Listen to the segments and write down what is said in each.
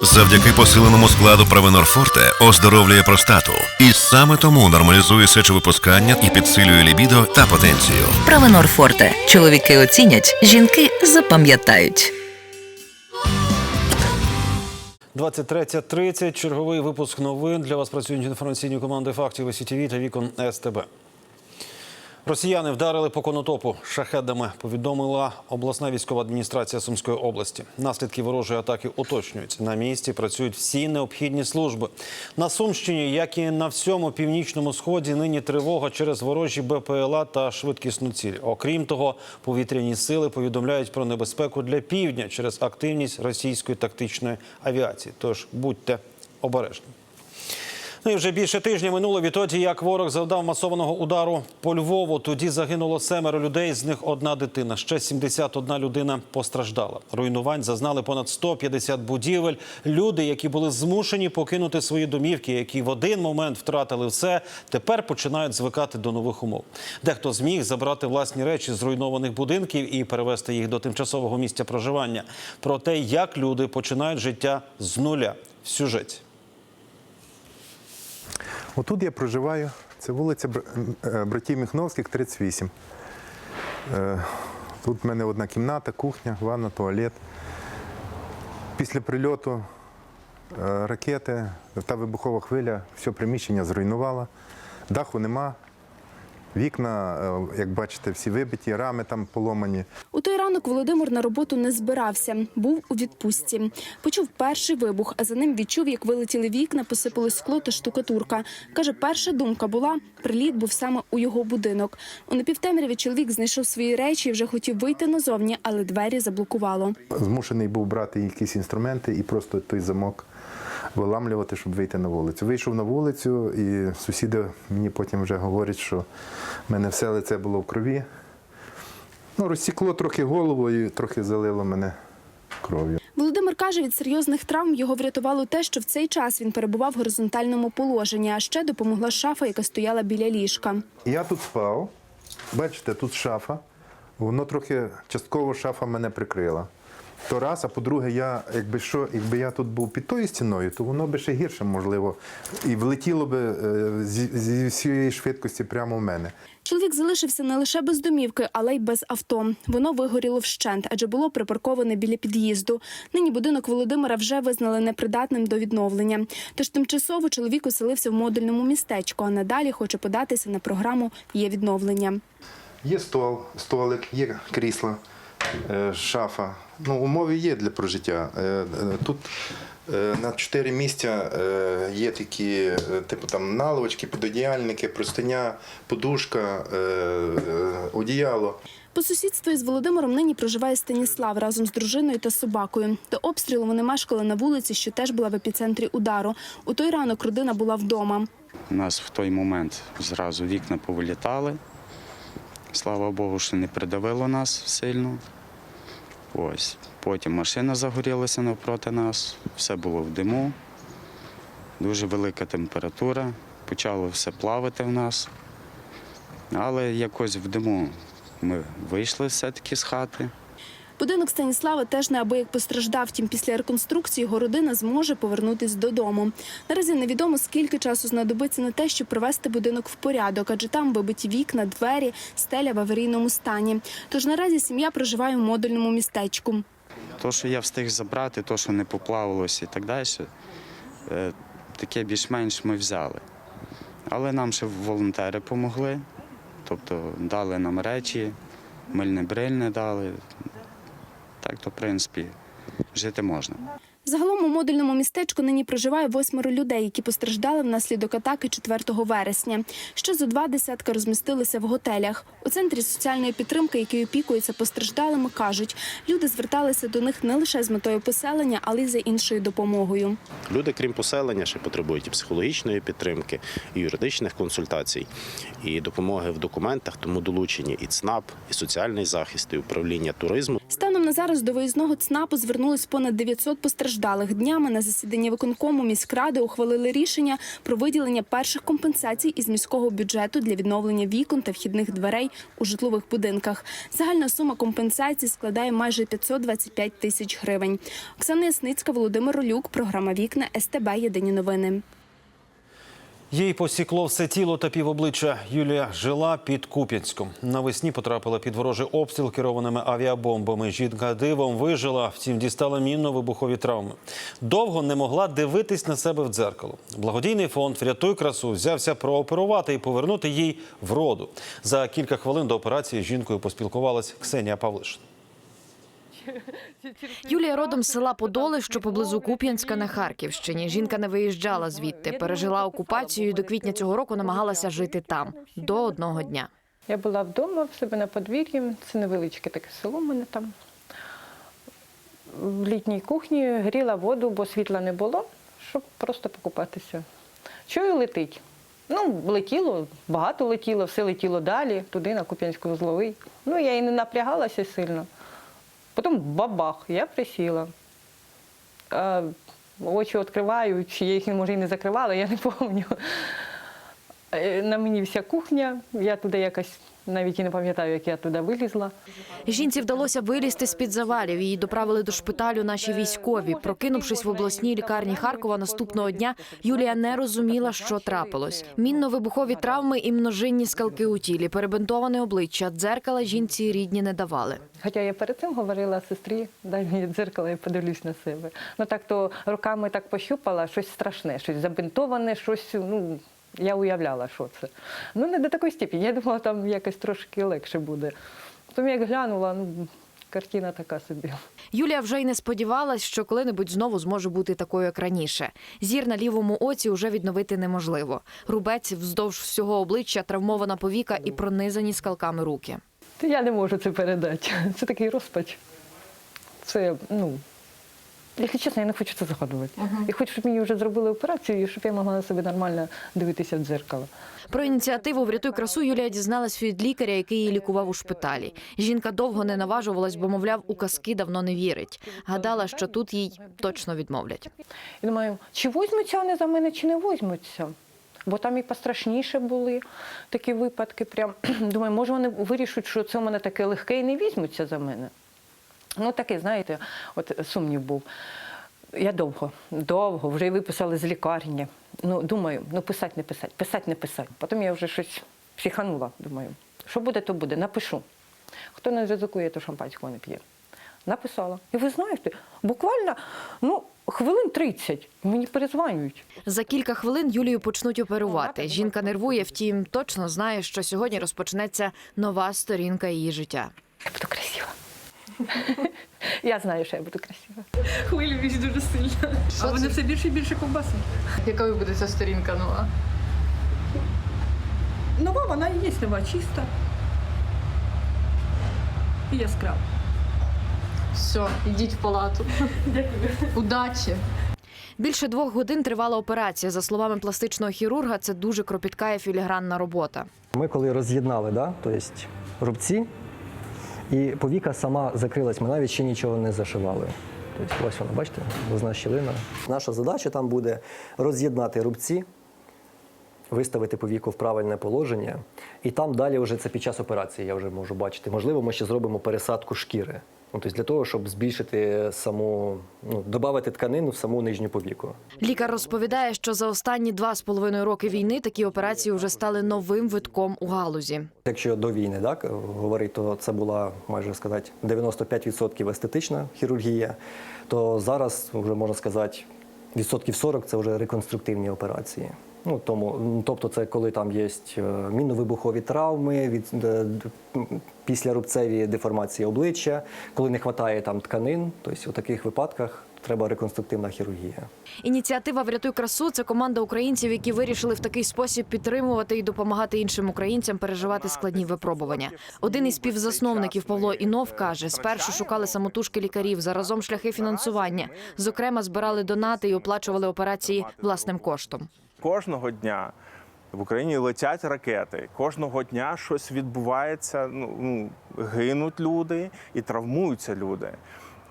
Завдяки посиленому складу Провенор Форте оздоровлює простату. І саме тому нормалізує сечовипускання і підсилює лібідо та потенцію. Правенор Форте. Чоловіки оцінять, жінки запам'ятають. 23.30. Черговий випуск новин. Для вас працюють інформаційні команди фактів СІТВ та вікон СТБ. Росіяни вдарили по конотопу шахедами, повідомила обласна військова адміністрація Сумської області. Наслідки ворожої атаки уточнюються. На місці працюють всі необхідні служби. На Сумщині, як і на всьому північному сході, нині тривога через ворожі БПЛА та швидкісну ціль. Окрім того, повітряні сили повідомляють про небезпеку для півдня через активність російської тактичної авіації. Тож будьте обережні. Ну і вже більше тижня минуло відтоді, як ворог завдав масованого удару по Львову. Тоді загинуло семеро людей, з них одна дитина. Ще 71 людина постраждала. Руйнувань зазнали понад 150 будівель. Люди, які були змушені покинути свої домівки, які в один момент втратили все, тепер починають звикати до нових умов. Дехто зміг забрати власні речі з зруйнованих будинків і перевезти їх до тимчасового місця проживання. Про те, як люди починають життя з нуля в сюжеті. Отут я проживаю. Це вулиця е, братів Міхновських, 38. Е, Тут в мене одна кімната, кухня, ванна, туалет. Після прильоту е, ракети та вибухова хвиля все приміщення зруйнувала. Даху нема. Вікна, е, як бачите, всі вибиті, рами там поломані. У той ранок Володимир на роботу не збирався, був у відпустці. Почув перший вибух, а за ним відчув, як вилетіли вікна, посипали скло та штукатурка. Каже, перша думка була приліт був саме у його будинок. У напівтемряві чоловік знайшов свої речі і вже хотів вийти назовні, але двері заблокувало. Змушений був брати якісь інструменти і просто той замок виламлювати, щоб вийти на вулицю. Вийшов на вулицю, і сусіди мені потім вже говорять, що в мене все лице було в крові. Ну, розсікло трохи голову і трохи залило мене кров'ю. Володимир каже, від серйозних травм його врятувало те, що в цей час він перебував в горизонтальному положенні, а ще допомогла шафа, яка стояла біля ліжка. Я тут спав. Бачите, тут шафа. Воно трохи частково шафа мене прикрила. То раз, а по-друге, я, якби що, якби я тут був під тою стіною, то воно би ще гірше, можливо, і влетіло би е, зі, зі всієї швидкості прямо в мене. Чоловік залишився не лише без домівки, але й без авто. Воно вигоріло вщент, адже було припарковане біля під'їзду. Нині будинок Володимира вже визнали непридатним до відновлення. Тож тимчасово чоловік оселився в модульному містечку, а надалі хоче податися на програму Є відновлення. Є стол, столик, є крісло, е, шафа. Ну, умови є для прожиття. Е, е, Тут е, на чотири місця є такі, типу там наловочки, підодіяльники, простиня, подушка, одіяло. По сусідству із Володимиром нині проживає Станіслав разом з дружиною та собакою. До обстрілу вони мешкали на вулиці, що теж була в епіцентрі удару. У той ранок родина була вдома. У нас в той момент зразу вікна повилітали. Слава Богу, що не придавило нас сильно. Ось. Потім машина загорілася навпроти нас, все було в диму, дуже велика температура, почало все плавати в нас. Але якось в диму ми вийшли все-таки з хати. Будинок Станіслава теж неабияк постраждав. Втім, після реконструкції його родина зможе повернутись додому. Наразі невідомо скільки часу знадобиться на те, щоб привести будинок в порядок, адже там вибиті вікна, двері, стеля в аварійному стані. Тож наразі сім'я проживає в модульному містечку. То, що я встиг забрати, то, що не поплавилося і так далі, е, таке більш-менш ми взяли. Але нам ще волонтери допомогли, тобто дали нам речі, мильне брильне дали. Так то, в принципі, жити можна. Загалом у модульному містечку нині проживає восьмеро людей, які постраждали внаслідок атаки 4 вересня. Ще зо два десятка розмістилися в готелях. У центрі соціальної підтримки, який опікується постраждалими, кажуть, люди зверталися до них не лише з метою поселення, але й за іншою допомогою. Люди, крім поселення, ще потребують і психологічної підтримки, і юридичних консультацій, і допомоги в документах, тому долучені і ЦНАП, і соціальний захист, і управління туризму. Станом на зараз до виїзного ЦНАПу звернулись понад 900 постраждалих. Днями на засіданні виконкому міськради ухвалили рішення про виділення перших компенсацій із міського бюджету для відновлення вікон та вхідних дверей у житлових будинках. Загальна сума компенсації складає майже 525 тисяч гривень. Оксана Ясницька, Володимир Олюк, програма Вікна СТБ. Єдині новини. Їй посікло все тіло та півобличчя. Юлія жила під Куп'янськом. Навесні потрапила під ворожий обстріл керованими авіабомбами. Жінка дивом вижила, втім дістала мінно-вибухові травми. Довго не могла дивитись на себе в дзеркало. Благодійний фонд Врятуй красу взявся прооперувати і повернути їй вроду. За кілька хвилин до операції жінкою поспілкувалась Ксенія Павлишин. Юлія родом з села Подоли, що поблизу Куп'янська на Харківщині. Жінка не виїжджала звідти, пережила окупацію і до квітня цього року намагалася жити там до одного дня. Я була вдома в себе на подвір'ї, це невеличке таке село в мене там. В літній кухні гріла воду, бо світла не було, щоб просто покупатися. Чую, летить. Ну, летіло, багато летіло, все летіло далі, туди, на Куп'янську узловий. Ну, я і не напрягалася сильно. Потім бабах, я присіла. Е, очі відкриваю, чи я їх може і не закривала, я не пам'ятаю. Е, На мені вся кухня, я туди якось навіть і не пам'ятаю, як я туди вилізла. Жінці вдалося вилізти з під завалів. Її доправили до шпиталю наші військові. Прокинувшись в обласній лікарні Харкова наступного дня, Юлія не розуміла, що трапилось. Мінно-вибухові травми і множинні скалки у тілі, перебинтоване обличчя, дзеркала жінці рідні не давали. Хоча я перед цим говорила сестрі, дай мені дзеркало, я подивлюсь на себе. Ну так то руками так пощупала, щось страшне, щось забинтоване, щось, ну, я уявляла, що це. Ну, не до такої степені. Я думала, там якось трошки легше буде. Потім як глянула, ну, картина така собі. Юлія вже й не сподівалась, що коли-небудь знову зможе бути такою, як раніше. Зір на лівому оці вже відновити неможливо. Рубець вздовж всього обличчя, травмована повіка і пронизані скалками руки. Я не можу це передати. Це такий розпач. Це, ну, якщо чесно, я не хочу це згадувати. Я хочу, щоб мені вже зробили операцію, і щоб я могла на себе нормально дивитися в дзеркало. Про ініціативу Врятуй красу Юлія дізналась від лікаря, який її лікував у шпиталі. Жінка довго не наважувалась, бо, мовляв, у казки давно не вірить. Гадала, що тут їй точно відмовлять. І думаю, чи візьмуться вони за мене, чи не візьмуться. Бо там і пострашніше були такі випадки. Прям думаю, може вони вирішать, що це у мене таке легке і не візьмуться за мене. Ну такий, знаєте, от сумнів був. Я довго, довго, вже виписали з лікарні. Ну, думаю, ну писати, не писати, писати, не писати. Потім я вже щось психанула, думаю, що буде, то буде, напишу. Хто не ризикує, то шампанського не п'є. Написала. І ви знаєте, буквально ну, хвилин 30 мені перезванюють. За кілька хвилин Юлію почнуть оперувати. Жінка нервує, втім, точно знає, що сьогодні розпочнеться нова сторінка її життя. Я знаю, що я буду красива. Хвилююсь дуже сильно. а вони все більше і більше ковбаси. Якою буде ця сторінка нова? Нова, вона і є нова, чиста. І яскрава. Все, йдіть в палату. Дякую. Удачі. Більше двох годин тривала операція. За словами пластичного хірурга, це дуже кропітка і філігранна робота. Ми коли роз'єднали, да, тобто рубці, і повіка сама закрилась, ми навіть ще нічого не зашивали. Тобто, ось вона, бачите, глазна щілина. Наша задача там буде роз'єднати рубці, виставити повіку в правильне положення, і там далі вже це під час операції я вже можу бачити. Можливо, ми ще зробимо пересадку шкіри. Ну, тобто для того, щоб збільшити саму, ну, додати тканину в саму нижню повіку. Лікар розповідає, що за останні два з половиною роки війни такі операції вже стали новим витком у галузі. Якщо до війни так говорити, то це була майже сказати 95% естетична хірургія, то зараз вже можна сказати відсотків 40 – це вже реконструктивні операції. Ну тому, тобто, це коли там є е, мінно-вибухові травми, від е, д- м, деформації обличчя, коли не вистачає там тканин, тобто у таких випадках треба реконструктивна хірургія. Ініціатива Врятуй красу це команда українців, які вирішили в такий спосіб підтримувати і допомагати іншим українцям переживати складні випробування. Один із співзасновників Павло Інов каже: спершу шукали самотужки лікарів, заразом шляхи фінансування. Зокрема, збирали донати і оплачували операції власним коштом. Кожного дня В Україні летять ракети. Кожного дня щось відбувається. Ну, ну гинуть люди і травмуються люди.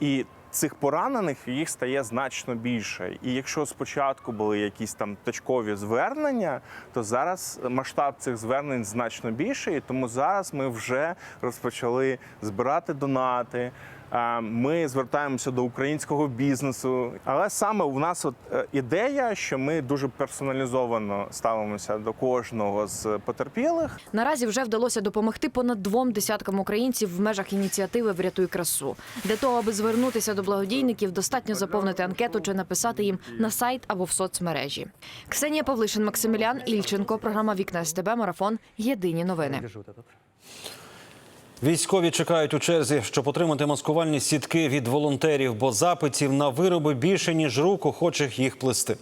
І цих поранених їх стає значно більше. І якщо спочатку були якісь там точкові звернення, то зараз масштаб цих звернень значно більший. Тому зараз ми вже розпочали збирати донати. Ми звертаємося до українського бізнесу, але саме у нас от е, ідея, що ми дуже персоналізовано ставимося до кожного з потерпілих. Наразі вже вдалося допомогти понад двом десяткам українців в межах ініціативи Врятуй красу. Для того, аби звернутися до благодійників, достатньо заповнити анкету чи написати їм на сайт або в соцмережі. Ксенія Павлишин, Максимілян Ільченко, програма Вікна СТБ, марафон. Єдині новини. Військові чекають у черзі, щоб отримати маскувальні сітки від волонтерів, бо запитів на вироби більше ніж рук охочих їх плести.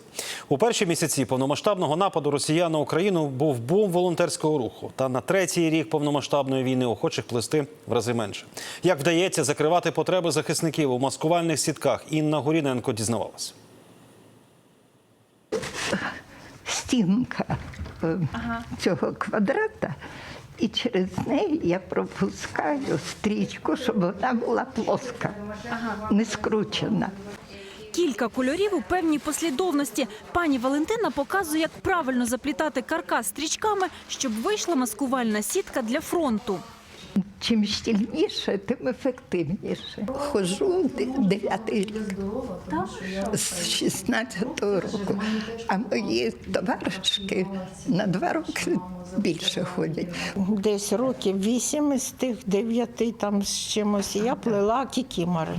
У перші місяці повномасштабного нападу росіян на Україну був бум волонтерського руху. Та на третій рік повномасштабної війни охочих плести в рази менше. Як вдається закривати потреби захисників у маскувальних сітках? Інна Горіненко дізнавалась. стінка е, цього квадрата, і через неї я пропускаю стрічку, щоб вона була плоска, не скручена. Кілька кольорів у певній послідовності. Пані Валентина показує, як правильно заплітати каркас стрічками, щоб вийшла маскувальна сітка для фронту. Чим щільніше, тим ефективніше. Хожу де- дев'ятий рік з 16-го року, а мої товаришки на два роки більше ходять. Десь років вісім із тих дев'яти там з чимось я плела кікімори.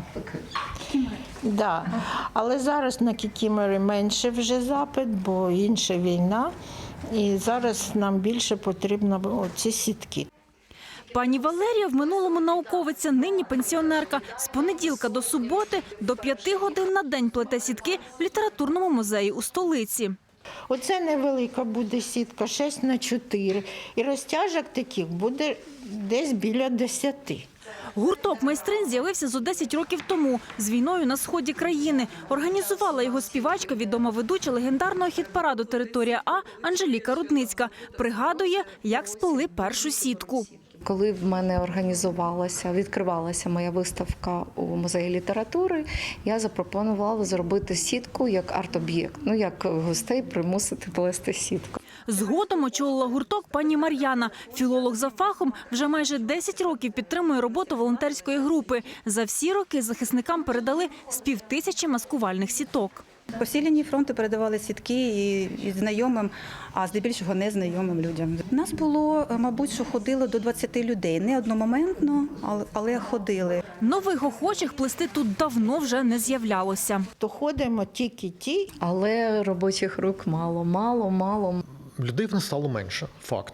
Да. Але зараз на кікімори менше вже запит, бо інша війна. І зараз нам більше потрібно ці сітки. Пані Валерія в минулому науковиця, нині пенсіонерка. З понеділка до суботи до п'яти годин на день плете сітки в літературному музеї у столиці. Оце невелика буде сітка, 6 на 4. І розтяжок таких буде десь біля 10. Гурток майстрин з'явився зо 10 років тому з війною на сході країни. Організувала його співачка, відома ведуча легендарного хіт-параду Територія А Анжеліка Рудницька. Пригадує, як сплели першу сітку. Коли в мене організувалася, відкривалася моя виставка у музеї літератури, я запропонувала зробити сітку як арт-об'єкт, ну як гостей примусити плести сітку. Згодом очолила гурток пані Мар'яна. Філолог за фахом вже майже 10 років підтримує роботу волонтерської групи. За всі роки захисникам передали з півтисячі маскувальних сіток. По всій лінії фронту передавали сітки і, і знайомим, а здебільшого незнайомим людям. Нас було, е, мабуть, що ходило до 20 людей. Не одномоментно, але, але ходили. Нових охочих плести тут давно вже не з'являлося. То ходимо тільки ті, Але робочих рук мало, мало, мало. Людей в нас стало менше, факт.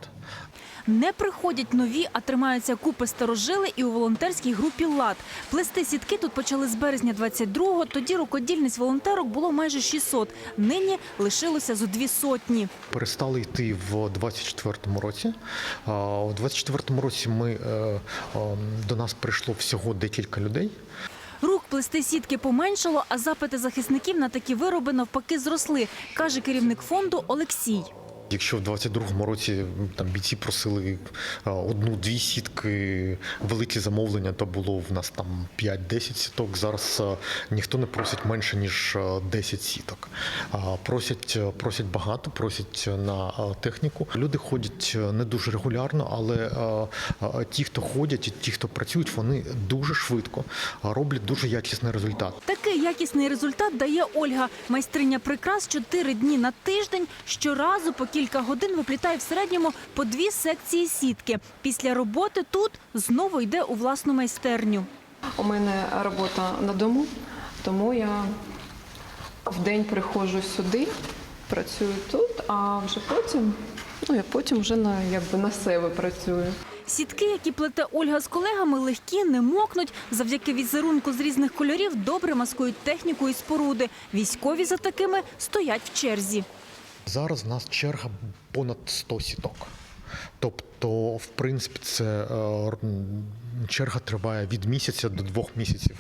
Не приходять нові, а тримаються купи старожили і у волонтерській групі «Лад». Плести сітки тут почали з березня 22-го. Тоді рукодільниць волонтерок було майже 600. Нині лишилося зо дві сотні. Перестали йти в 24-му році. У 24-му році ми, е, до нас прийшло всього декілька людей. Рук плести сітки поменшало, а запити захисників на такі вироби навпаки зросли, каже керівник фонду Олексій. Якщо в 22-му році там бійці просили одну-дві сітки, великі замовлення, то було в нас там 5-10 сіток. Зараз ніхто не просить менше ніж е, 10 сіток. Просять, просять багато, просять на техніку. Люди ходять не дуже регулярно, але ті, хто ходять, і ті, хто працюють, вони дуже швидко роблять дуже якісний результат. Такий якісний результат дає Ольга. Майстриня прикрас чотири дні на тиждень. Щоразу по кілька годин виплітає в середньому по дві секції сітки. Після роботи тут знову йде у власну майстерню. У мене робота на дому, тому я в день приходжу сюди, працюю тут, а вже потім, ну я потім вже на якби на себе працюю. Сітки, які плете Ольга з колегами, легкі, не мокнуть. Завдяки візерунку з різних кольорів добре маскують техніку і споруди. Військові за такими стоять в черзі. Зараз в нас черга понад 100 сіток. Тобто, в принципі, це е, черга триває від місяця до двох місяців.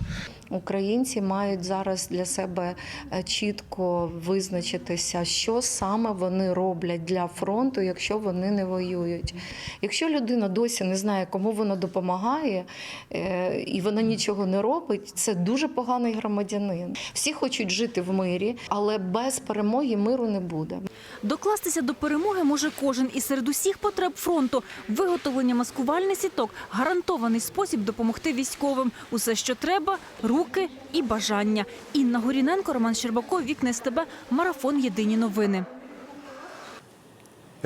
Українці мають зараз для себе е, чітко визначитися, що саме вони роблять для фронту, якщо вони не воюють. Якщо людина досі не знає, кому вона допомагає, е, і вона нічого не робить, це дуже поганий громадянин. Всі хочуть жити в мирі, але без перемоги миру не буде. Докластися до перемоги може кожен і серед усіх потреб фронту виготовлення маскувальних сіток гарантований спосіб допомогти військовим. Усе, що треба, руки і бажання. Інна Горіненко, Роман Щербаков, Вікне з тебе. Марафон. Єдині новини.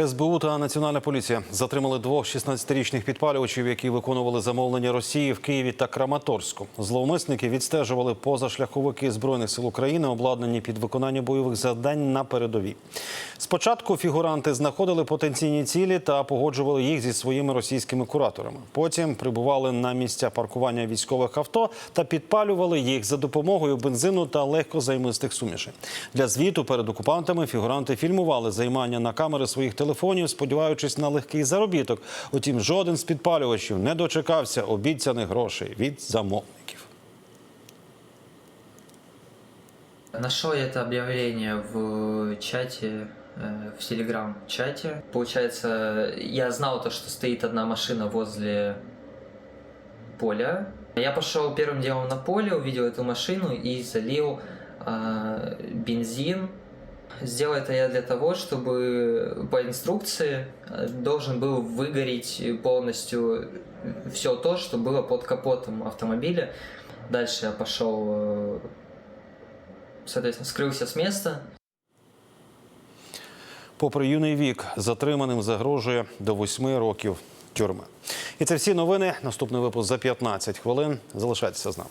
СБУ та Національна поліція затримали двох 16-річних підпалювачів, які виконували замовлення Росії в Києві та Краматорську. Зловмисники відстежували позашляховики збройних сил України, обладнані під виконання бойових завдань на передовій. Спочатку фігуранти знаходили потенційні цілі та погоджували їх зі своїми російськими кураторами. Потім прибували на місця паркування військових авто та підпалювали їх за допомогою бензину та легкозаймистих сумішей. Для звіту перед окупантами фігуранти фільмували займання на камери своїх телефонів, сподіваючись на легкий заробіток. Утім, жоден з підпалювачів не дочекався обіцяних грошей від замовників. Нашел я это объявление в чате, э, в телеграм-чате. Получается, я знал то, что стоит одна машина возле поля. Я пошел первым делом на поле, увидел эту машину и залил э, бензин. Сделал это я для того, чтобы по инструкции э, должен был выгореть полностью все то, что было под капотом автомобиля. Дальше я пошел э, соответственно, скрылся с места. Попри юний вік, затриманим загрожує до 8 років тюрми. І це всі новини. Наступний випуск за 15 хвилин. Залишайтеся з нами.